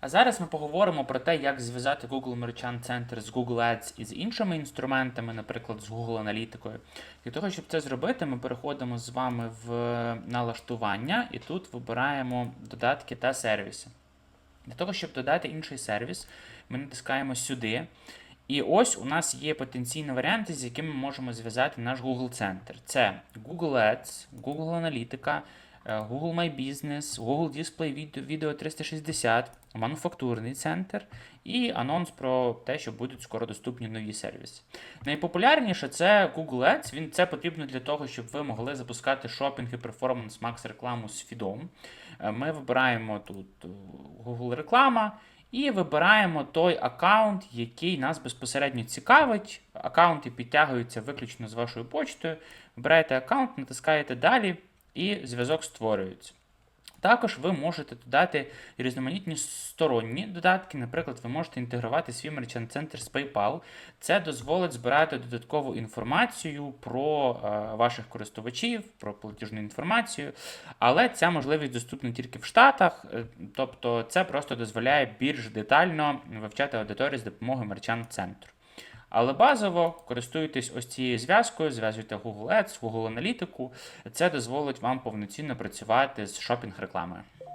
А зараз ми поговоримо про те, як зв'язати Google Merchant Center з Google Ads і з іншими інструментами, наприклад, з Google Аналітикою. Для того, щоб це зробити, ми переходимо з вами в налаштування і тут вибираємо додатки та сервіси. Для того, щоб додати інший сервіс, ми натискаємо сюди. І ось у нас є потенційні варіанти, з якими ми можемо зв'язати наш Google Центр. Це Google Ads, Google Аналітика, Google My Business, Google Display Video, Video 360, мануфактурний центр і анонс про те, що будуть скоро доступні нові сервіси. Найпопулярніше це Google Ads. Він це потрібно для того, щоб ви могли запускати шопінг і перформанс Max рекламу з фідом. Е, Ми вибираємо тут е, Google реклама. І вибираємо той аккаунт, який нас безпосередньо цікавить. Аккаунти підтягуються виключно з вашою почтою. Вибираєте аккаунт, натискаєте далі, і зв'язок створюється. Також ви можете додати різноманітні сторонні додатки. Наприклад, ви можете інтегрувати свій мерчант центр з PayPal. Це дозволить збирати додаткову інформацію про е, ваших користувачів, про платіжну інформацію. Але ця можливість доступна тільки в Штатах, е, тобто це просто дозволяє більш детально вивчати аудиторію з допомогою мерчант центру. Але базово користуйтесь ось цією зв'язкою, зв'язуйте Google Ads, Google Аналітику. Це дозволить вам повноцінно працювати з шопінг-рекламою.